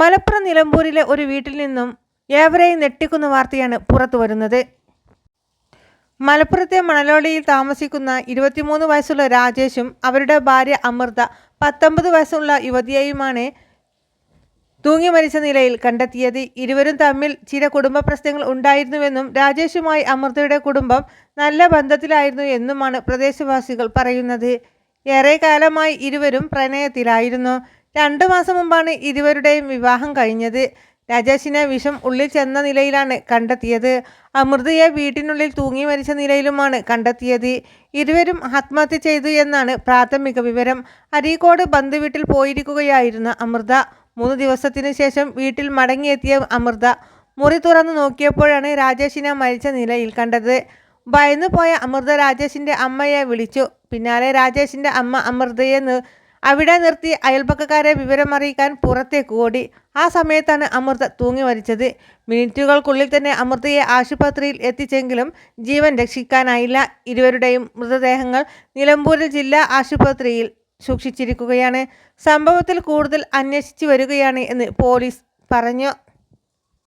മലപ്പുറം നിലമ്പൂരിലെ ഒരു വീട്ടിൽ നിന്നും ഏവരെയും ഞെട്ടിക്കുന്ന വാർത്തയാണ് പുറത്തു വരുന്നത്. മലപ്പുറത്തെ മണലോളിയിൽ താമസിക്കുന്ന ഇരുപത്തിമൂന്ന് വയസ്സുള്ള രാജേഷും അവരുടെ ഭാര്യ അമൃത പത്തൊമ്പത് വയസ്സുള്ള യുവതിയെയുമാണ് തൂങ്ങി മരിച്ച നിലയിൽ കണ്ടെത്തിയത്. ഇരുവരും തമ്മിൽ ചില കുടുംബ പ്രശ്നങ്ങൾ ഉണ്ടായിരുന്നുവെന്നും രാജേഷുമായി അമൃതയുടെ കുടുംബം നല്ല ബന്ധത്തിലായിരുന്നു എന്നുമാണ് പ്രദേശവാസികൾ പറയുന്നത്. ഏറെ കാലമായി ഇരുവരും പ്രണയത്തിലായിരുന്നു. രണ്ടു മാസം മുമ്പാണ് ഇരുവരുടെയും വിവാഹം കഴിഞ്ഞത്. രാജേഷിനെ വിഷം ഉള്ളിൽ ചെന്ന നിലയിലാണ് കണ്ടെത്തിയത്. അമൃതയെ വീട്ടിനുള്ളിൽ തൂങ്ങി മരിച്ച നിലയിലുമാണ് കണ്ടെത്തിയത്. ഇരുവരും ആത്മഹത്യ ചെയ്തു എന്നാണ് പ്രാഥമിക വിവരം. അരീക്കോട് ബന്ധുവീട്ടിൽ പോയിരിക്കുകയായിരുന്ന അമൃത. മൂന്ന് ദിവസത്തിനു ശേഷം വീട്ടിൽ മടങ്ങിയെത്തിയ അമൃത. മുറി തുറന്നു നോക്കിയപ്പോഴാണ് രാജേഷിനെ മരിച്ച നിലയിൽ കണ്ടത്. ഭയന്നു പോയ അമൃത രാജേഷിന്റെ അമ്മയെ വിളിച്ചു. പിന്നാലെ രാജേഷിന്റെ അമ്മ അമൃതയെ അവിടെ നിർത്തി അയൽപക്കക്കാരെ വിവരമറിയിക്കാൻ പുറത്തേക്ക് ഓടി. ആ സമയത്താണ് അമൃത തൂങ്ങി മരിച്ചത്. മിനിറ്റുകൾക്കുള്ളിൽ തന്നെ അമൃതയെ ആശുപത്രിയിൽ എത്തിച്ചെങ്കിലും ജീവൻ രക്ഷിക്കാനായില്ല. ഇരുവരുടെയും മൃതദേഹങ്ങൾ നിലമ്പൂരിൽ ജില്ലാ ആശുപത്രിയിൽ സൂക്ഷിച്ചിരിക്കുകയാണ്. സംഭവത്തിൽ കൂടുതൽ അന്വേഷിച്ചു വരികയാണ് എന്ന് പോലീസ് പറഞ്ഞു.